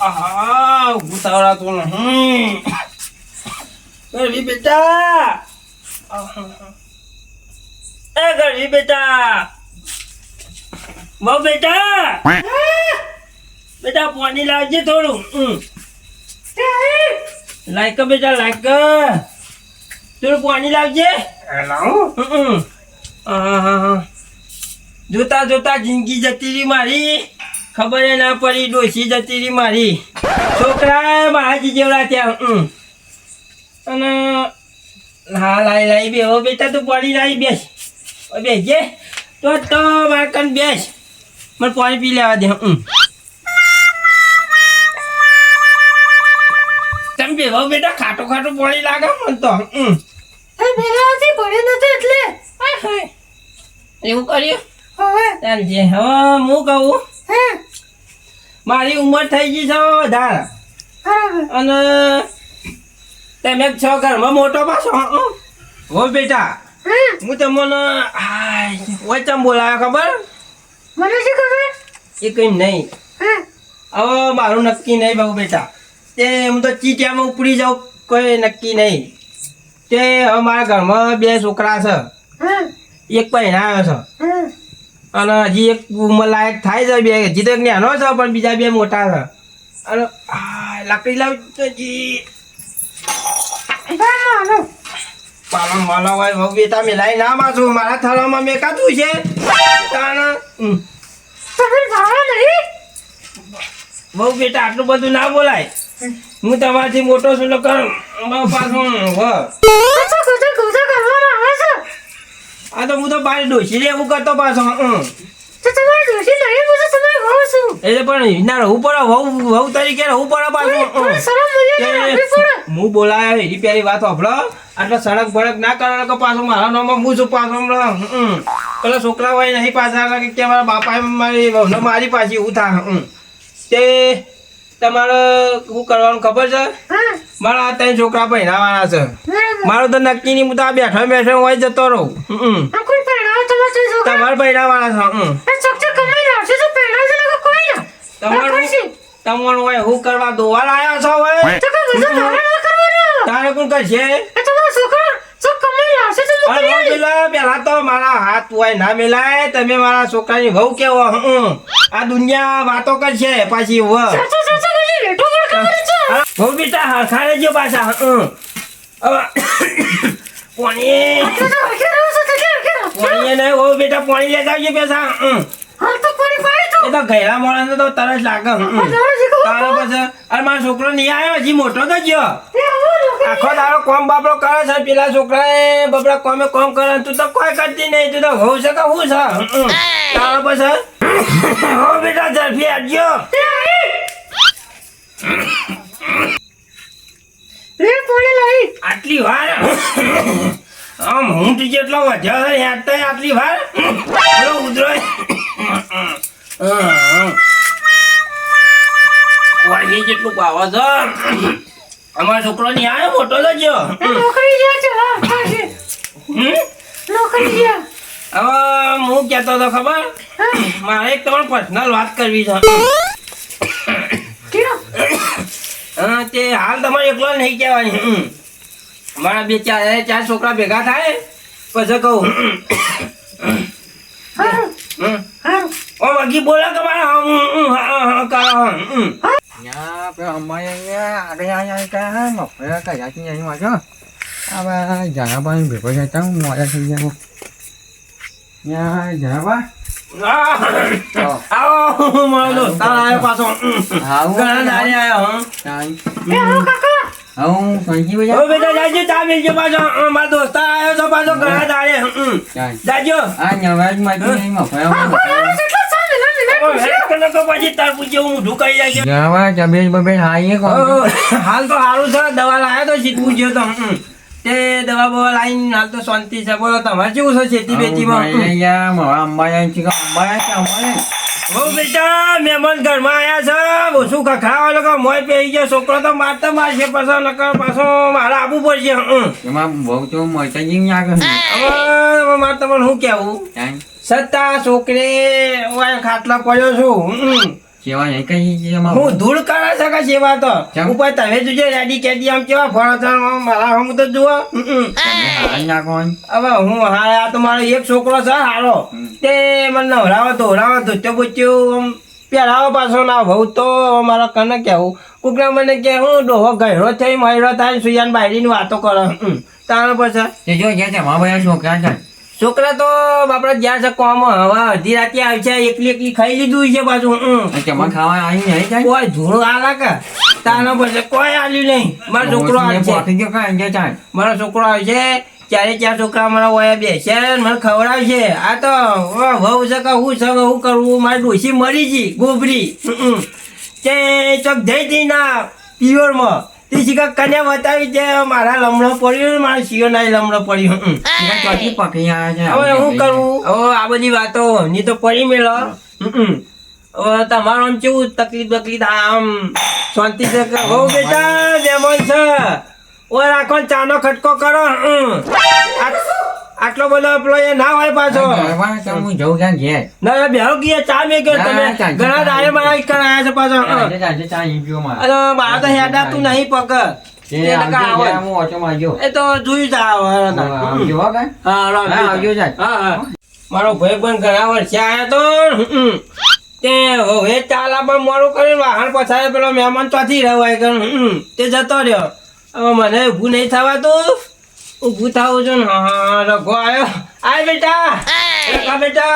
આહા ઉતાવળા તો નહીં. ગરવી બેટા. એ ગરવી બેટા. બહુ બેટા. બેટા પાણી લાવજે થોડું. લાઈક બેટા લાઈક થોડું પાણી લાવજે. જોતા જોતા જિંદગી જતી રહી મારી. ખબર ના પડી ડોસી જતી રહી મારી. છોકરા મારા જેવડા ત્યાં હમ. અને હા લાઈ લાઈ બે. હો બેટા તું પડી લાવી બેસ. બેસજે તો તો મારા કન બેસ. મને પાણી પી લેવા દે. હમ. તમે બે હો બેટા ખાટો ખાટો પાણી લાગે મને તો. હમ. એવું કર્યું? ચાલજે હવે હું કહું? મારી ઉંમર થઈ ગઈ છે વધારે. અને તમે છ ઘરમાં મોટો પાછો હં? બેટા હું. તમને હાય વચમ બોલાવ્યો ખબર? એ કઈ નહીં. હવે મારું નક્કી નહીં બહુ બેટા. તે હું તો ચીટિયામાં ઉપડી જાઉં કોઈ નક્કી નહીં. તે હવે મારા ઘરમાં બે છોકરા છે. એક પહેણાયો છે. અને હજી એક ઉંમર લાયક થાય છે બે. હજી તો એક નાનો છે પણ બીજા બે મોટા છે. અને લાકડી લાવ જી. પાલન વાલો હોય બહુ બેટા મેલાઈ ના માછું મારા થળામાં મેકાતું છે. તાના હમ. બહુ બેટા આટલું બધું ના બોલાય. હું તમારાથી મોટો છું તો કર. બહુ પાછું આ તો હું તો બાર ડોસી રે એવું કરતો પાછો હમ. એટલે પણ ના રહું પડે વહુ વહુ તરીકે રહું પડે પાછું. હું બોલાયો એની પેલી વાત સાંભળો આટલો સડક ભડક ના કરે કે પાછો મારા નામમાં હું છું પાછો. હમ. પેલા છોકરા હોય નહીં પાછા કે કે મારા બાપાએ મારી વહુને મારી પાછી એવું થાય હમ. તે તમારે શું કરવાનું ખબર છે? મારા આ ત્રણ છોકરા પહેરાવાના છે. મારું તો નક્કી નહીં હું તો આ બેઠો બેઠો હોય જતો રહું. હમ. તમારે પહેરાવાના છે હમ. તમારું તમારું હોય હું કરવા દોવા લાયા છો હોય તારે કોણ કરશે પેલા તો મારા હાથ હોય ના મેલાય તમે મારા છોકરાની વહુ કેવો. આ દુનિયા વાતો કરશે પાછી વહુ બહુ બેટા હરખાડે જો પાછા પાણી. પાણી નહીં બહુ બેટા પાણી લેતા આવજે પાછા. એ તો ઘેરા મોડા તો તરસ લાગે. તારો પછી અરે મારો છોકરો નહીં આવ્યો હજી મોટો તો ગયો. આખો તારો કોમ બાપડો કરે છે પેલા છોકરાએ બબડા કોમે કોમ કરે તું તો કોઈ કરતી નહીં તું તો હોઉં છે કે હું છે તારો પછી હો બેટા ઝડપી આવજો આટલી વાર? આમ હું તું જેટલો વધારે છે આટલી વાર? પેલો ઉધરો વાળી જેટલું પાવો છો? અમારો છોકરો ની આવ્યો? મોટો તો નોકરી ગયા હવે હું કહેતો હતો ખબર? મારે એક તમારે પર્સનલ વાત કરવી છે. હા તે હાલ તમારે એકલો નહીં કહેવાની. મારા બે ચાર ચાર છોકરા ભેગા થાય પછી કહું. ઓ વગી બોલો કે મારા છીએ જણાબા ભેગો જતા હું મોડા થઈ જાઉં જણાબા આવો, આવો મારો દોસ્ત આવ્યો પાછો ઘણા દાડે આવ્યો હમ. હું સંજી ઓ બેટા જાજો ચા મેલજો પાછો મારો દોસ્ત આવ્યો પાછો ઘણા દાડે જાજો આ નવાજ નહીં મફાયો હું હાલ તો સારું છે દવા લાવ્યો તો શીતવું પૂછ્યો તો હમ. તે દવા બવા લાઈન હાલ તો શાંતિ છે. બોલો તમારે કેવું છે ખેતી બેતીમાં અંબાયા છે અંબાયા છે અંબાયા ઓ બેટા મહેમાન ઘરમાં આયા છે. ઓછું ખખડાવા લોકો મોય પહેરી ગયો. છોકરો તો મારતો મારશે પાછો નકર પાછો મારે આવવું પડશે. એમાં બહુ તો મળતા જ નહીં આગળ હવે હવે મારે તમને શું કહેવું? સત્તા છોકરે ખાટલા પડ્યો છું. નહીં કઈ હું ધૂળ છે સેવા તો. ઉપર તમે જોજો રેડી કેદી આમ કેવા ફળો મારા હમ તો જુઓ. હવે હું હા આ તો મારો એક છોકરો છે હારો તે મને નવરાવો ધોરાવો ધોત્યો બોત્યો આમ પહેરાવો પાછો ના બહુ તો મારા કને કેવું કુકરા મને કે હું ડોહો ગયરો થઈ મયરો થાય સુયાન બાયડીની વાતો કરો. તારો પછી? જો ગયા છે? મારા ભાઈ છોકરા છે? છોકરા તો બાપડા જ્યાં છે કોમ હવે અડધી રાતે આવી છે એકલી એકલી ખાઈ લીધું છે પાછું. અને ખાવા આવી નહીં જાય? કોઈ ધૂળ આલા કે? તાનો પછી કોઈ આલ્યું નહીં. મારો છોકરો આવી છે મારો છોકરો આવશે ચારે ચાર છોકરા મારા વયા બેસે છે મને ખવડાવશે. આ તો વાહ, છે કે હું છે હું કરવું મારી ડોસી મરી ગઈ ગોબરી. તે ચોક જઈ જઈ ના પિયોરમાં શીખા બતાવી છે? મારા લમણો પડ્યો ને મારા શિયો ના લમણો પડ્યો. ચોથી પકડી આવે છે. હવે હું કરું? હવે આ બધી વાતો ની તો પડી મેલો. હમ. હવે તમારો આમ કેવું તકલીફ તકલીફ આમ શાંતિ હો બેટા મહેમાન છે. ઓ રાખો ચાનો ખટકો કરો. હમ. આ- આટલો બધો પેલો એ ના હોય પાછો. હું જઉં ક્યાં ઘેર? ના બેહો ગયા ચા મે ગયો તમે? ઘણા. દાડે મારા ઈકણ આયા છે પાછો આજે આજે ચા ઈ પીવો મારે. અરે મારા તો હેડા તું નહીં હા મારો ભાઈ પણ ઘણા વર્ષે આયા તો તે હવે ચાલા પણ મોડું કરીને વાહન પછાડે પેલો મહેમાન ત્યાંથી રહેવાય કર હમ. તે જતો રહ્યો. હવે મને ઊભું નહીં થવાતું. ઊભું થવું છું ને હા રઘો આવ્યો આય બેટા રઘા બેટા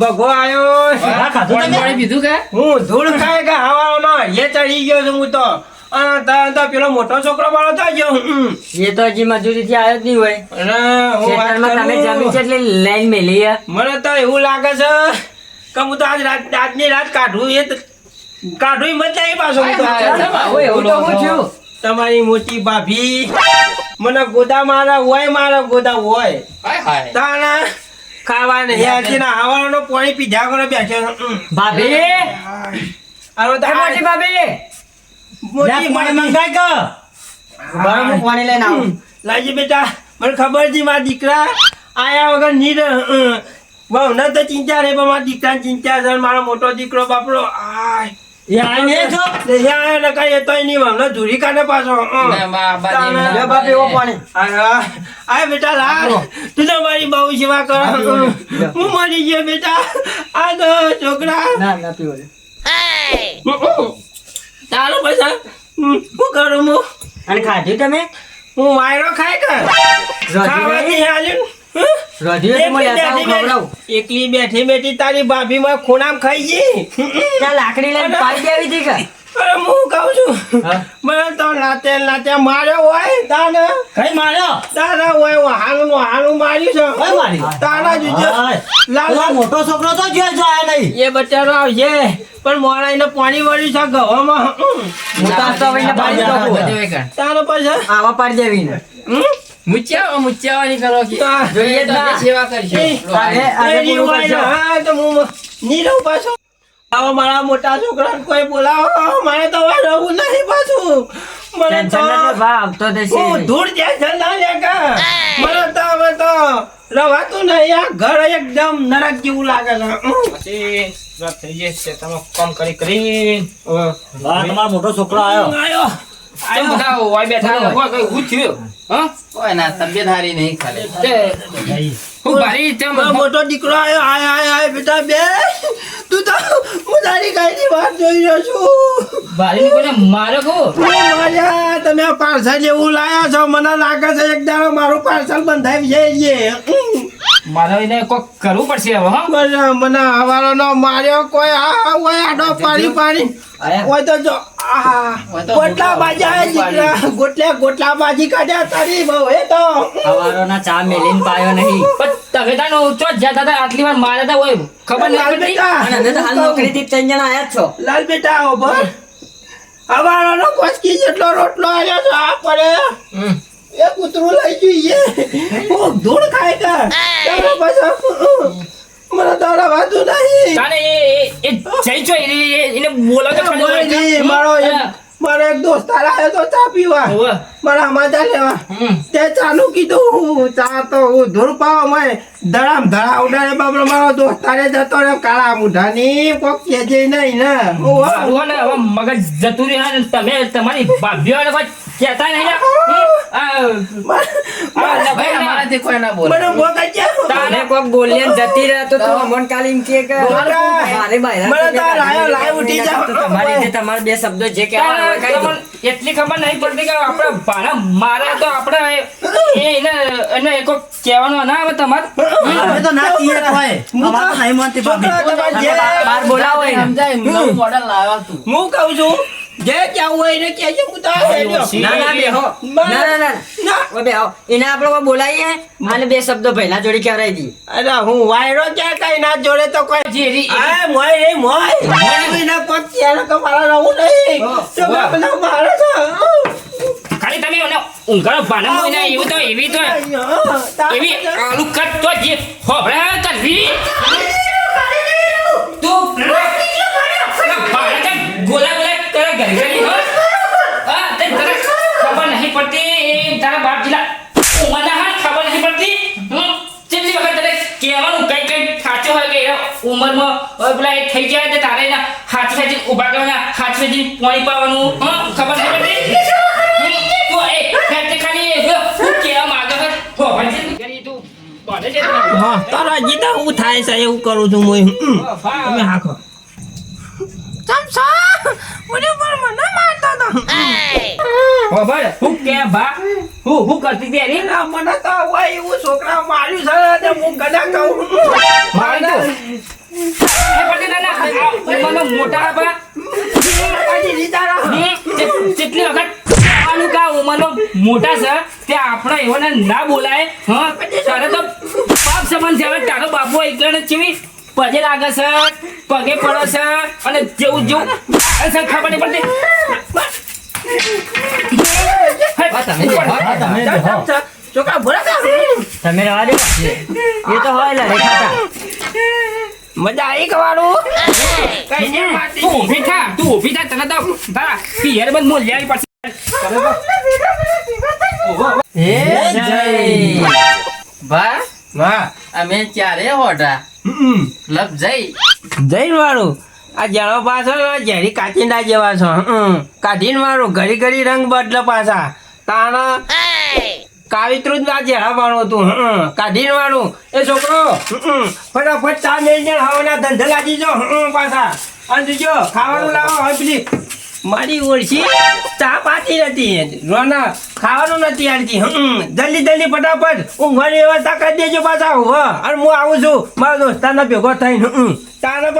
ભગો આવ્યો પીધું કે હું ધૂળ ખાય કે હવાનો એ ચડી ગયો છું હું તો તો પેલો મોટો છોકરો મારો થઈ ગયો હમ. એ તો હજી મજૂરી થી આવ્યો જ નહીં હોય તમે. જમીન છે એટલે લાઈન મેલી. મને તો એવું લાગે છે કે હું તો આજ રાત આજની રાત કાઢું એ તો- કાઢું મત નહીં પાછો હું તો. એવું તો હું છું તમારી મોટી ભાભી મને ગોદા મારા હોય મારા ગોદા હોય. તાના ખાવા નહીં આજે ના હવાનો પાણી પીધા કરો બેઠો છું. હમ. ભાભી? અરે મોટી ભાભી? મોટી ભાભી. બરાબર, હું પાણી લઈને આવું. લાજી બેટા મને ખબર છે મારા દીકરા આયા વગર નીર બહુ ન તો ચિંતા રે પણ મારા દીકરાની ચિંતા છે મારો મોટો દીકરો બાપરો આય હે. હં. કરો. હું. તારો પૈસા શું કરું હું? અને ખાધું તમે? હું વાયરો ખાય કે? ખાવાથી હાલ્યું એકલી બેઠી બેઠી. તારી ભાભી માં ખૂણામ ખાઈ ગઈ. ત્યાં લાકડી લઈને પાડી આવી હતી કે. હું કહું છું? મને તો નાતે નાતે માર્યો હોય તાને. કઈ માર્યો? તારા હોય વહાણું વહાણું માર્યું છે. મારી તારા જોજો લાલ લાલ મોટો છોકરો તો જો નહીં. એ બચારો આવશે પણ મોરાઈને પાણી વળ્યું છે ગવામાં. મોટા તો. તારો પછી? આવા પાડી દેવી ને હમ? મુચ્યાવા મુચ્યાવાની કરો કે જોઈએ સેવા કરશો. હા, તો હું પાછો. આવો મારા મોટા છોકરાને કોઈ બોલાવો. મારે તો હવે રહું નહીં પાછું. મને તો ટેન્શન તો દેશે હું ધૂળ ટેન્શન ના લેકા મને તો હવે તો રવાતું નહીં. આ ઘર એકદમ નરક જેવું લાગે છે. પછી થઈ જશે. તમે કામ કરી કરી તમારો મોટો છોકરો આવ્યો. આયો બધા હોય બેઠા હોય કઈ હું થયું હા કોઈ ના તબિયત હારી નહીં ખાલી. હું ભારી તેમ મોટો દીકરો આયો આય આય આય બેટા બે. તું તો હું તારી કઈની વાત જોઈ રહ્યો છું. ભારી કોને મારો કો માર્યા તમે પાર્સલ એવું લાયા છો? મને લાગે છે એક દાડો મારું પાર્સલ બંધાઈ જાય છે. મારે એને કોક કરવું પડશે હવે હા. મને મને હવારોનો માર્યો કોઈ. આ હોય આડો પાણી પાડી હોય તો જો. ગોટલા બાજા દીકરા. ગોટલા ગોટલા બાજી કાઢ્યા તારી બહુ એ તો. સવારોના ચા મેલીને પાયો નહીં. પણ તમે તાનો ઊંચો જ જતા આટલી વાર માર્યા તા હોય ખબર લાલ બેટા. અને અમે તો હાલ નોકરીથી જ ત્રણ જણા આયા છો. લાલ બેટા આવો ભર. કોસકી જેટલો રોટલો આવ્યો છે આ પડે. એ કૂતરું લઈ જોઈએ હું? ધૂળ ખાય કા? તારો પાછો. મને તારા વાંધો નહીં. તાને એ જઈ છો એને એને બોલાવતો કોઈ નહીં, મારો એક મારો એક દોસ્ત દોસ્તાર આવ્યો તો ચા પીવા. મારા મજા લેવા. તે ચાલુ કીધું ચા તો હું ધૂળ પાવમાં ધડામ ધડા ઉડાડે બાબરો મારો દોસ્તારે જતો રે કાળા મુઢાની કોક કેજે નહીં ને. મગજ જતું રહ્યા તમે તમારી ભાભીઓને કહેતા નહીં ને? હમ? આ- આ ભાઈ લભાઈ ના- અમારાથી કોઈ ના બોલે મને મોકા ક્યાં? તને કોક બોલીને જતી રહે તો તું અમન કાલી એમ કહે કે મારે બહાર મને તો આ લાયો લાયો ઉઠી જાવ. તો તમારી બે શબ્દો જે એટલી ખબર નહીં પડતી કે આપણે ભાણા મારે તો આપણે એ એને એને એક કહેવાનો ના આવે તમારે અમે તો ના કહીએ કોઈ અમારે તો નહીં માનતી ભાભી બહાર બોલાવો સમજાય નવું મોડલ લાવ્યા તું હું કહું છું જે ક્યાં હોય હું તો ના ના બેહો. ના ના ના ના. બેહો. એને આપણે કોઈ બોલાવીએ અને બે શબ્દો પહેલા જોડે કહેવડાવી દઈએ અરે હું વાયરો ક્યાં કઈ? ના જોડે તો કોઈ જીરી મોય રે મોય. એના પગ ક્યારે કે મારા રહું નહીં. તો બધા મારે છે ખાલી તમે એને ઊંઘાડો ભાણા મોઈને એવું તો એવી તો. એવી આલુ કટ તો જે હોભળા કરવી તું ભાણા કે ગોલા ગોલા કરે ઘરે ઘરે હો હા તે તને ખબર નહીં પડતી તારા બાપ જીલા ઉંમરના હાથ ખબર નહીં પડતી હમ કેટલી વખત તને કહેવાનું કઈ કઈ સાચું હોય કે એ ઉંમરમાં હવે પેલા એ થઈ જાય તો તારે એના હાથ સાચી ઊભા કરવાના સાચી પાણી પાવાનું હં? ખબર પડતી હમ, તું એ ખાતે ખાલી હું કહેવા માંગે છે? હો ભાઈ કરી તું? બોલે છે તું. હા તારા જીતા હું થાય છે એવું કરું છું હું. તમે હાખો હો ભાઈ હું કે ભા? હું હું કરતી એની એના મને તો હોય એવું છોકરા માર્યું છે તે હું કદાચ કહું. મારી તો. મોટા બા હજી રીતારા. જેટલી વખત કહેવાનું કે આ ઉંમરનો મોટા છે તે આપણે એવાને ના બોલાય હા? તારે તો પાપ સમાન છે. હવે તારો બાપુ એકલાને ચીવી પગે લાગે છે પગે પડે છે અને જેવું જેવું છે ખબર નહીં પડતી. તમે દો એ તો હોય મજા આવી કવાનું કઈ તું ઊભી થા તું ઊભી થા તને તો તારા પિયર બંધ મોલ પડશે. હે? જય. બા હા અમે ચારે હોટા લપ જઈ. જૈન વાળું. આ જણો પાછો ઝેરી કાચિંડા જેવા છો. કાઢીને મારું ઘડી ઘડી રંગ બદલે પાછા. તાણા કાવિત્રું જ આ ઝેડા વાળું હતું. કાઢીને વાળું. એ છોકરો. ફટાફટ ચા મેળીને હવાના ધંધા લાગી જો. હમ, પાછા. અને જો ખાવાનું લાવો હવે પેલી મારી ઓળશી ચા પાતી નથી. રોના ખાવાનું નથી આલતી હમ. જલ્દી જલ્દી, ફટાફટ. ઊંઘવાની વ્યવસ્થા કરી દેજો પાછા. હો અને હું આવું છું. મારા દોસ્તારના ભેગો થઈને. હમ. તારે